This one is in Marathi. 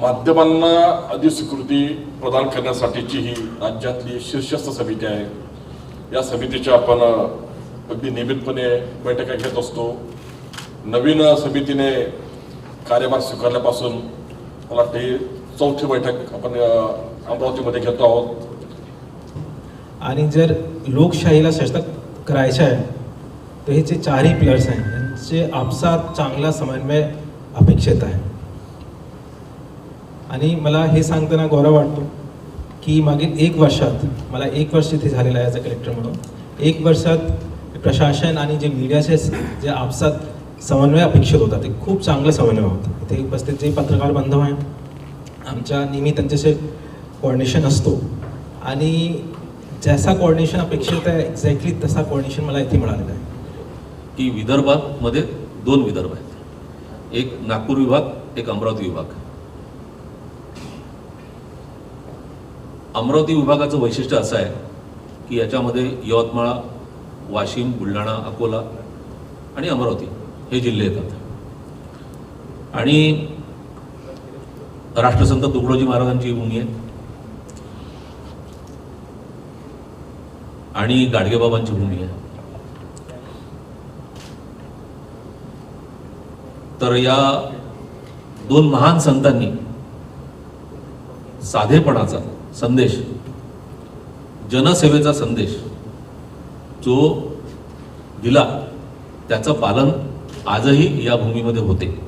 माध्यमांना अधिस्वीकृती प्रदान करण्यासाठीची ही राज्यातली शीर्षस्थ समिती आहे. या समितीच्या आपण अगदी नियमितपणे बैठका घेत असतो. नवीन समितीने कार्यभार स्वीकारल्यापासून मला वाटतं ही चौथी बैठक आपण अमरावतीमध्ये घेतो आहोत. आणि जर लोकशाहीला सशक्त करायचं आहे तर हे जे चारही प्लेयर्स आहेत यांचे आपसात चांगला समन्वय अपेक्षित आहे. आणि मला हे सांगताना गौरव वाटतो की मागील एक वर्षात मला एक वर्ष इथे झालेलं आहे ॲज अ कलेक्टर म्हणून एक वर्षात प्रशासन आणि जे मीडियाचे जे आपसात समन्वय अपेक्षित होता ते खूप चांगलं समन्वय होतं. इथे उपस्थित जे पत्रकार बांधव आहे आमच्या नेहमी त्यांच्याशी कोऑर्डिनेशन असतो. आणि जैसा कोऑर्डिनेशन अपेक्षित आहे एक्झॅक्टली तसा कोऑर्डिनेशन मला इथे मिळालेला आहे. की विदर्भामध्ये दोन विदर्भ आहेत. एक नागपूर विभाग एक अमरावती विभाग. अमरावती विभागाचं वैशिष्ट्य असं आहे की याच्यामध्ये यवतमाळ वाशिम बुलढाणा अकोला आणि अमरावती हे जिल्हे येतात. आणि राष्ट्रसंत तुकडोजी महाराजांची भूमी आहे. आणि गाडगेबाबांची भूमी आहे. तर या दोन महान संतांनी साधेपणाचा संदेश. जनसेवेचा संदेश. जो दिला त्याचं पालन आजही या भूमीमध्ये होते.